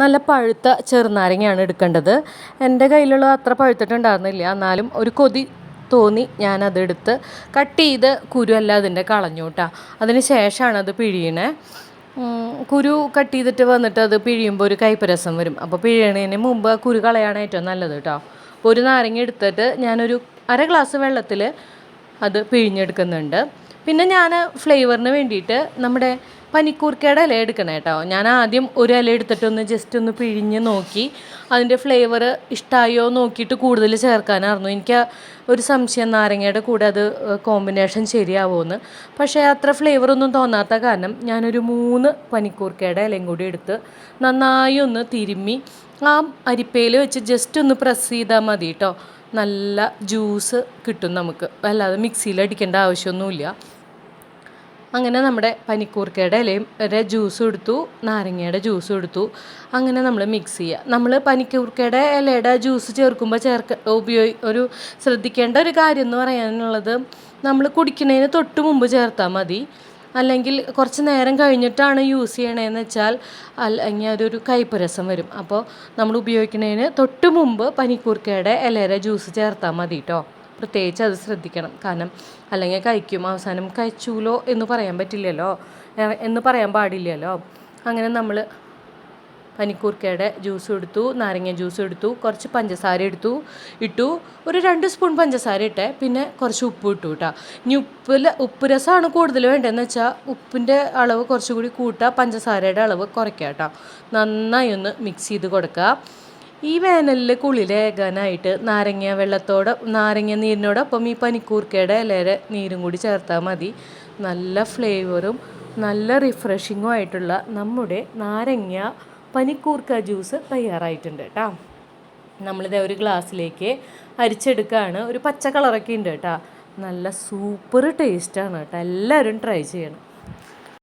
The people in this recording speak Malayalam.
നല്ല പഴുത്ത ചെറുനാരങ്ങയാണ് എടുക്കേണ്ടത്. എന്റെ കയ്യിലുള്ള അത്ര പഴുത്തിട്ടുണ്ടായിരുന്നില്ല. എന്നാലും ഒരു കൊതി തോന്നി ഞാനതെടുത്ത് കട്ട് ചെയ്ത് കുരു അല്ല അതിന്റെ കളഞ്ഞു അതിന് ശേഷമാണ് അത് പിഴിയണേ. കുരു കട്ട് ചെയ്തിട്ട് വന്നിട്ട് അത് പിഴിയുമ്പോൾ ഒരു കൈപ്പരസം വരും. അപ്പോൾ പിഴിയണതിന് മുമ്പ് ആ കുരു കളയാണ് ഏറ്റവും നല്ലത് കേട്ടോ. അപ്പോൾ ഒരു നാരങ്ങ എടുത്തിട്ട് ഞാനൊരു അര ഗ്ലാസ് വെള്ളത്തിൽ അത് പിഴിഞ്ഞെടുക്കുന്നുണ്ട്. പിന്നെ ഞാൻ ഫ്ലേവറിന് വേണ്ടിയിട്ട് നമ്മുടെ പനിക്കൂർക്കയുടെ ഇല എടുക്കണം കേട്ടോ. ഞാൻ ആദ്യം ഒരു ഇല എടുത്തിട്ടൊന്ന് ജസ്റ്റ് ഒന്ന് പിഴിഞ്ഞ് നോക്കി. അതിന്റെ ഫ്ലേവർ ഇഷ്ടമായോ നോക്കിയിട്ട് കൂടുതൽ ചേർക്കാനായിരുന്നു. എനിക്ക് ഒരു സംശയം നാരങ്ങയുടെ കൂടെ അത് കോമ്പിനേഷൻ ശരിയാവുമെന്ന് പക്ഷേ അത്ര ഫ്ലേവർ ഒന്നും തോന്നാത്ത കാരണം ഞാനൊരു മൂന്ന് പനിക്കൂർക്കയുടെ ഇലയും കൂടി എടുത്ത് നന്നായി ഒന്ന് തിരുമ്മി ആ അരിപ്പയിൽ വെച്ച് ജസ്റ്റ് ഒന്ന് പ്രസ് ചെയ്താൽ മതി കേട്ടോ. നല്ല ജ്യൂസ് കിട്ടും നമുക്ക്. അല്ലാതെ മിക്സിയിൽ അടിക്കേണ്ട ആവശ്യമൊന്നുമില്ല. അങ്ങനെ നമ്മുടെ പനിക്കൂർക്കയുടെ ഇലയും ഒരു ജ്യൂസ് എടുത്തു നാരങ്ങയുടെ ജ്യൂസ് എടുത്തു. അങ്ങനെ നമ്മൾ മിക്സ് ചെയ്യുക. നമ്മൾ പനിക്കൂർക്കയുടെ ഇലയുടെ ജ്യൂസ് ചേർക്കുമ്പോൾ ചേർക്ക ഉപയോഗി ഒരു ശ്രദ്ധിക്കേണ്ട ഒരു കാര്യം എന്ന് പറയാനുള്ളത് നമ്മൾ കുടിക്കുന്നതിന് തൊട്ട് മുമ്പ് ചേർത്താൽ മതി. അല്ലെങ്കിൽ കുറച്ച് നേരം കഴിഞ്ഞിട്ടാണ് യൂസ് ചെയ്യണതെന്ന് വെച്ചാൽ അല്ലെങ്കിൽ അതൊരു കയ്പ്പ് വരും. അപ്പോൾ നമ്മൾ ഉപയോഗിക്കുന്നതിന് തൊട്ട് മുമ്പ് പനിക്കൂർക്കയുടെ ഇലയുടെ ജ്യൂസ് ചേർത്താൽ മതി കേട്ടോ പ്രത്യേകിച്ച് അത് ശ്രദ്ധിക്കണം. കാരണം അല്ലെങ്കിൽ കഴിക്കും അവസാനം കഴിച്ചൂലോ എന്ന് പറയാൻ പറ്റില്ലല്ലോ. എന്ന് പറയാൻ പാടില്ലല്ലോ. അങ്ങനെ നമ്മൾ പനിക്കൂർക്കയുടെ ജ്യൂസ് എടുത്തു നാരങ്ങ ജ്യൂസ് എടുത്തു കുറച്ച് പഞ്ചസാര എടുത്തു ഇട്ടു. ഒരു രണ്ട് സ്പൂൺ പഞ്ചസാര ഇട്ടേ. പിന്നെ കുറച്ച് ഉപ്പ് ഇട്ടു കേട്ടോ ഇനി ഉപ്പിൽ ഉപ്പ് രസമാണ് കൂടുതൽ വേണ്ടതെന്ന് വെച്ചാൽ ഉപ്പിന്റെ അളവ് കുറച്ചുകൂടി കൂട്ടുക പഞ്ചസാരയുടെ അളവ് കുറയ്ക്കുക കേട്ടോ നന്നായി ഒന്ന് മിക്സ് ചെയ്ത് കൊടുക്കുക ഈ വേനലിൽ കുളിലേകാനായിട്ട് നാരങ്ങ വെള്ളത്തോടെ നാരങ്ങ നീരിനോടൊപ്പം ഈ പനിക്കൂർക്കയുടെ ഇലയുടെ നീരും കൂടി ചേർത്താൽ മതി. നല്ല ഫ്ലേവറും നല്ല റിഫ്രഷിങ്ങും ആയിട്ടുള്ള നമ്മുടെ നാരങ്ങ പനിക്കൂർക്ക ജ്യൂസ് തയ്യാറായിട്ടുണ്ട് കേട്ടോ. നമ്മളിത് ഒരു ഗ്ലാസ്സിലേക്ക് അരിച്ചെടുക്കുകയാണ് ഒരു പച്ച കളറൊക്കെ ഉണ്ട് കേട്ടോ. നല്ല സൂപ്പർ ടേസ്റ്റാണ് കേട്ടോ. എല്ലാവരും ട്രൈ ചെയ്യണം.